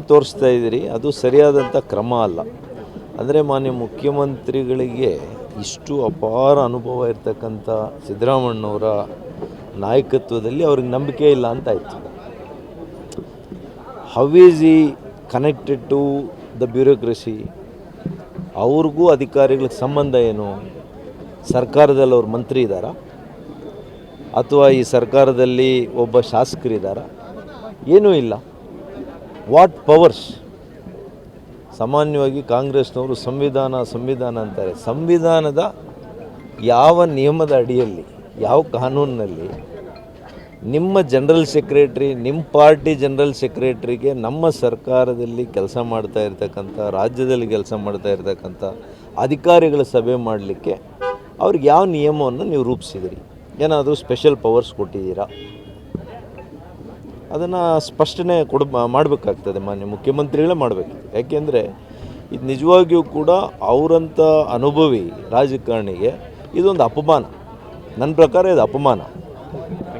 ತೋರಿಸ್ತಾ ಇದ್ದೀರಿ, ಅದು ಸರಿಯಾದಂಥ ಕ್ರಮ ಅಲ್ಲ. ಅಂದರೆ ಮಾನ್ಯ ಮುಖ್ಯಮಂತ್ರಿಗಳಿಗೆ ಇಷ್ಟು ಅಪಾರ ಅನುಭವ ಇರ್ತಕ್ಕಂಥ ಸಿದ್ದರಾಮಣ್ಣವರ ನಾಯಕತ್ವದಲ್ಲಿ ಅವ್ರಿಗೆ ನಂಬಿಕೆ ಇಲ್ಲ ಅಂತ ಆಯಿತು. How is he connected to the bureaucracy ಅವ್ರಿಗೂ ಅಧಿಕಾರಿಗಳಿಗೆ ಸಂಬಂಧ ಏನು? ಸರ್ಕಾರದಲ್ಲಿ ಅವ್ರ ಮಂತ್ರಿ ಇದ್ದಾರಾ? ಅಥವಾ ಈ ಸರ್ಕಾರದಲ್ಲಿ ಒಬ್ಬ ಶಾಸಕರಿದ್ದಾರಾ? ಏನೂ ಇಲ್ಲ. What powers? ಸಾಮಾನ್ಯವಾಗಿ ಕಾಂಗ್ರೆಸ್ನವರು ಸಂವಿಧಾನ ಸಂವಿಧಾನ ಅಂತಾರೆ. ಸಂವಿಧಾನದ ಯಾವ ನಿಯಮದ ಅಡಿಯಲ್ಲಿ, ಯಾವ ಕಾನೂನಿನಲ್ಲಿ ನಿಮ್ಮ ಜನರಲ್ ಸೆಕ್ರೆಟ್ರಿ, ನಿಮ್ಮ ಪಾರ್ಟಿ ಜನರಲ್ ಸೆಕ್ರೆಟ್ರಿಗೆ ನಮ್ಮ ಸರ್ಕಾರದಲ್ಲಿ ಕೆಲಸ ಮಾಡ್ತಾ ಇರ್ತಕ್ಕಂಥ, ರಾಜ್ಯದಲ್ಲಿ ಕೆಲಸ ಮಾಡ್ತಾ ಇರ್ತಕ್ಕಂಥ ಅಧಿಕಾರಿಗಳ ಸಭೆ ಮಾಡಲಿಕ್ಕೆ ಅವ್ರಿಗೆ ಯಾವ ನಿಯಮವನ್ನು ನೀವು ರೂಪಿಸಿದಿರಿ? ಏನಾದರೂ ಸ್ಪೆಷಲ್ ಪವರ್ಸ್ ಕೊಟ್ಟಿದ್ದೀರಾ? ಅದನ್ನು ಸ್ಪಷ್ಟನೆ ಕೊಡ ಮಾಡಬೇಕಾಗ್ತದೆ ಮಾನ್ಯ ಮುಖ್ಯಮಂತ್ರಿಗಳೇ ಮಾಡಬೇಕು. ಯಾಕೆಂದರೆ ಇದು ನಿಜವಾಗಿಯೂ ಕೂಡ ಅವರಂಥ ಅನುಭವಿ ರಾಜಕಾರಣಿಗೆ ಇದೊಂದು ಅಪಮಾನ. ನನ್ನ ಪ್ರಕಾರ ಇದು ಅಪಮಾನ.